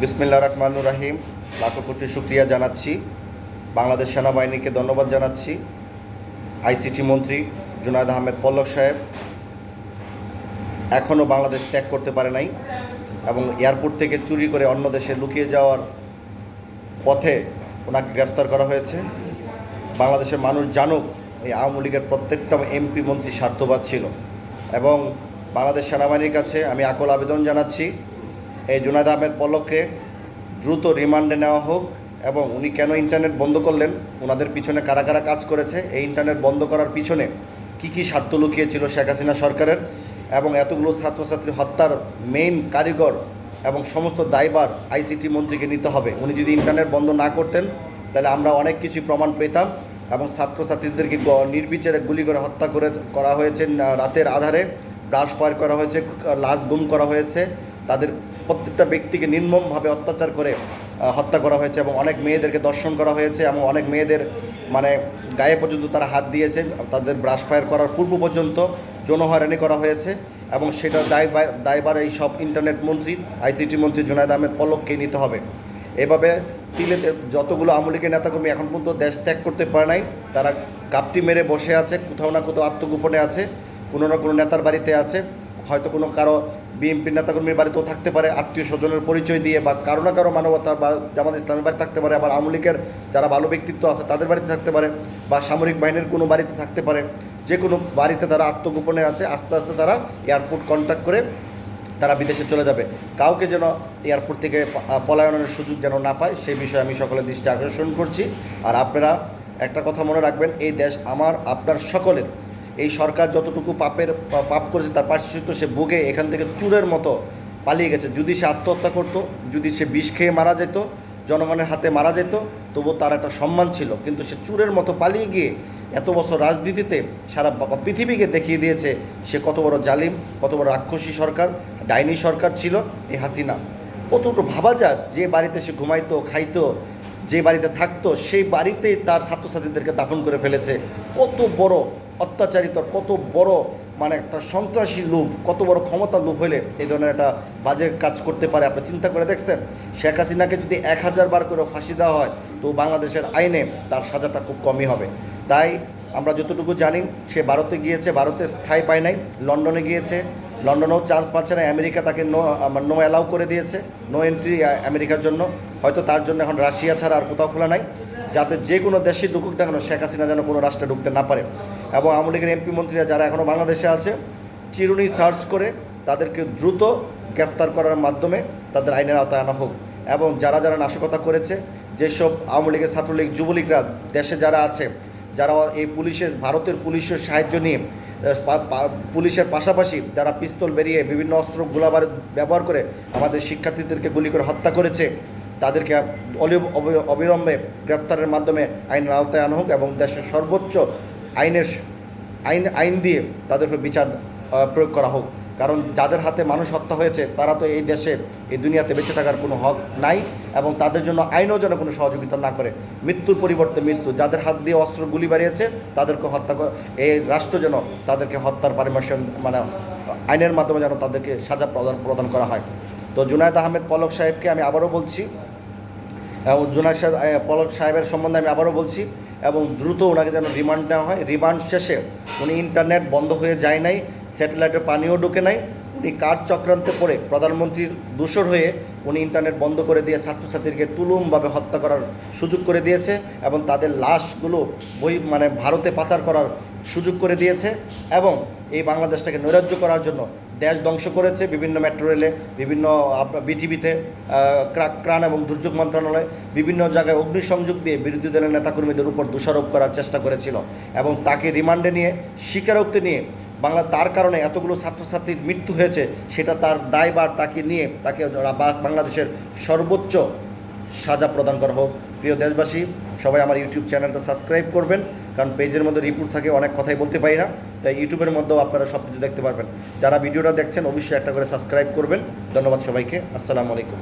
বিসমিল্লা রহমানুর রাহিম। লাখো কোটি শুক্রিয়া জানাচ্ছি। বাংলাদেশ সেনাবাহিনীকে ধন্যবাদ জানাচ্ছি। আইসিটি মন্ত্রী জুনায়দ আহমেদ পল্লব সাহেব এখনও বাংলাদেশ ত্যাগ করতে পারে নাই এবং এয়ারপোর্ট থেকে চুরি করে অন্য দেশে লুকিয়ে যাওয়ার পথে ওনাকে গ্রেফতার করা হয়েছে। বাংলাদেশের মানুষ জানুক, এই আওয়ামী লীগের প্রত্যেকটা এমপি মন্ত্রী স্বার্থবাদ ছিল। এবং বাংলাদেশ সেনাবাহিনীর কাছে আমি আকল আবেদন জানাচ্ছি এই জুনায়দ আহমেদ পলককে দ্রুত রিমান্ডে নেওয়া হোক এবং উনি কেন ইন্টারনেট বন্ধ করলেন ওনাদের পিছনে কারা কারা কাজ করেছে, এই ইন্টারনেট বন্ধ করার পিছনে কি কি স্বার্থ লুকিয়েছিল শেখ হাসিনা সরকারের এবং এতগুলো ছাত্রছাত্রী হত্যার মেইন কারিগর এবং সমস্ত দায়ভার আইসিটি মন্ত্রীকে নিতে হবে। উনি যদি ইন্টারনেট বন্ধ না করতেন, তাহলে আমরা অনেক কিছুই প্রমাণ পেতাম এবং ছাত্রছাত্রীদেরকে নির্বিচারে গুলি করে হত্যা করে করা হয়েছে রাতের আধারে ব্রাশ ফায়ার করা হয়েছে, লাশ গুম করা হয়েছে, তাদের প্রত্যেকটা ব্যক্তিকে নির্মমভাবে অত্যাচার করে হত্যা করা হয়েছে এবং অনেক মেয়েদেরকে দর্শন করা হয়েছে এবং অনেক মেয়েদের মানে গায়ে পর্যন্ত তারা হাত দিয়েছে, তাদের ব্রাশ ফায়ার করার পূর্ব পর্যন্ত যৌনহয়রানি করা হয়েছে এবং সেটার দায় দায়বার এই সব ইন্টারনেট মন্ত্রী আইসিটি মন্ত্রী জুনায়দ আহমেদ পলককে নিতে হবে। এভাবে তিলেতে যতগুলো লীগের নেতাকর্মী এখন পর্যন্ত দেশ ত্যাগ করতে পারে নাই, তারা কাপটি মেরে বসে আছে, কোথাও না কোথাও আত্মগোপনে আছে, কোনো না কোনো নেতার বাড়িতে আছে, হয়তো কোনো কারও বিএনপির নেতাকর্মীর বাড়িতেও থাকতে পারে, আত্মীয় স্বজনের পরিচয় দিয়ে বা কারও না কারও মানবতার বা জামাত ইসলামের বাড়ি থাকতে পারে, আবার আওয়ামী লীগের যারা ভালো ব্যক্তিত্ব আছে তাদের বাড়িতে থাকতে পারে বা সামরিক বাহিনীর কোনো বাড়িতে থাকতে পারে। যে কোনো বাড়িতে তারা আত্মগোপনে আছে, আস্তে আস্তে তারা এয়ারপোর্ট কন্ট্যাক্ট করে তারা বিদেশে চলে যাবে। কাউকে যেন এয়ারপোর্ট থেকে পলায়নের সুযোগ যেন না পায়, সেই বিষয়ে আমি সকলের দৃষ্টি আকর্ষণ করছি। আর আপনারা একটা কথা মনে রাখবেন, এই দেশ আমার, আপনার সকলের। এই সরকার যতটুকু পাপের পাপ করেছে তার পার্শ্বিত সে বুকে এখান থেকে চুরের মতো পালিয়ে গেছে। যদি সে আত্মহত্যা করতো, যদি সে বিষ খেয়ে মারা যেত, জনগণের হাতে মারা যেত তবু তার একটা সম্মান ছিল। কিন্তু সে চুরের মতো পালিয়ে গিয়ে এত বছর রাজনীতিতে সারা পৃথিবীকে দেখিয়ে দিয়েছে, সে কত বড় জালিম, কত বড় রাক্ষসী সরকার, ডাইনি সরকার ছিল এই হাসিনা। কতটুকু ভাবা যাক যে বাড়িতে সে ঘুমাইতো, খাইতো, যে বাড়িতে থাকতো, সেই বাড়িতেই তার ছাত্রছাত্রীদেরকে দাফন করে ফেলেছে। কত বড় অত্যাচারিত, কত বড় মানে একটা সন্ত্রাসী লোক, কত বড় ক্ষমতার লোক হলে এই ধরনের একটা বাজে কাজ করতে পারে, আপনি চিন্তা করে দেখছেন? শেখ হাসিনাকে যদি এক হাজার বার করে ফাঁসি দেওয়া হয়, তো বাংলাদেশের আইনে তার সাজাটা খুব কমই হবে। তাই আমরা যতটুকু জানি, সে ভারতে গিয়েছে, ভারতে স্থায়ী পায় নাই, লন্ডনে গিয়েছে। লন্ডনেও চান্স পাচ্ছে না, আমেরিকা তাকে নো নো অ্যালাউ করে দিয়েছে নো এন্ট্রি আমেরিকার জন্য। হয়তো তার জন্য এখন রাশিয়া ছাড়া আর কোথাও খোলা নাই। যাতে যে কোনো দেশে ঢুকুক না কেন, শেখ হাসিনা যেন কোনো রাষ্ট্রে ঢুকতে না পারে। এবং আওয়ামী লীগের এমপি মন্ত্রীরা যারা এখনও বাংলাদেশে আছে, চিরুনি সার্চ করে তাদেরকে দ্রুত গ্রেফতার করার মাধ্যমে তাদের আইনের আওতায় আনা হোক। এবং যারা যারা নাশকতা করেছে, যেসব আওয়ামী লীগের ছাত্রলীগ, যুবলীগরা দেশে যারা আছে, যারা এই পুলিশের, ভারতের পুলিশের সাহায্য নিয়ে পুলিশের পাশাপাশি যারা পিস্তল বেরিয়ে বিভিন্ন অস্ত্র গোলাবারুদ ব্যবহার করে আমাদের শিক্ষার্থীদেরকে গুলি করে হত্যা করেছে তাদেরকে অবিলম্বে গ্রেপ্তারের মাধ্যমে আইনের আওতায় আনা হোক এবং দেশের সর্বোচ্চ আইনের আইন আইন দিয়ে তাদের উপর বিচার প্রয়োগ করা হোক। কারণ যাদের হাতে মানুষ হত্যা হয়েছে, তারা তো এই দেশে, এই দুনিয়াতে বেঁচে থাকার কোনো হক নাই এবং তাদের জন্য আইনও যেন কোনো সহযোগিতা না করে। মৃত্যুর পরিবর্তে মৃত্যু। যাদের হাত দিয়ে অস্ত্র গুলি বাড়িয়েছে, তাদেরকে হত্যা এই রাষ্ট্র যেন তাদেরকে হত্যার পারমিশন মানে আইনের মাধ্যমে যেন তাদেরকে সাজা প্রদান প্রদান করা হয়। তো জুনায়দ আহমেদ পলক সাহেবকে আমি আবারও বলছি এবং জুনায়দ পলক সাহেবের সম্বন্ধে আমি আবারও বলছি এবং দ্রুত ওনাকে যেন রিমান্ড নেওয়া হয়। রিমান্ড শেষে উনি ইন্টারনেট বন্ধ হয়ে যায় নাই, স্যাটেলাইটের পানিও ঢুকে নাই, উনি কার চক্রান্তে পড়ে প্রধানমন্ত্রীর দূষর হয়ে উনি ইন্টারনেট বন্ধ করে দিয়ে ছাত্রছাত্রীকে তুলুমভাবে হত্যা করার সুযোগ করে দিয়েছে এবং তাদের লাশগুলো বই মানে ভারতে পাচার করার সুযোগ করে দিয়েছে এবং এই বাংলাদেশটাকে নৈরাজ্য করার জন্য দেশ ধ্বংস করেছে বিভিন্ন মেট্রো রেলে বিভিন্ন বিটিভিতে ক্রাণ এবং দুর্যোগ মন্ত্রণালয়, বিভিন্ন জায়গায় অগ্নিসংযোগ দিয়ে বিরোধী দলের নেতাকর্মীদের উপর দোষারোপ করার চেষ্টা করেছিল এবং তাকে রিমান্ডে নিয়ে, স্বীকারোক্তি নিয়ে বাংলা, তার কারণে এতগুলো ছাত্রছাত্রীর মৃত্যু হয়েছে সেটা তার দায়বার তাকে নিয়ে তাকে বাংলাদেশের সর্বোচ্চ সাজা প্রদান করা হোক। প্রিয় দেশবাসী, সবাই আমার ইউটিউব চ্যানেলটা সাবস্ক্রাইব করবেন। কারণ পেজের মধ্যে রিপোর্ট থাকে, অনেক কথাই বলতে পারি না। তাই ইউটিউবের মধ্যেও আপনারা সব কিছু দেখতে পারবেন। যারা ভিডিওটা দেখছেন, অবশ্যই একটা করে সাবস্ক্রাইব করবেন। ধন্যবাদ সবাইকে। আসসালামু আলাইকুম।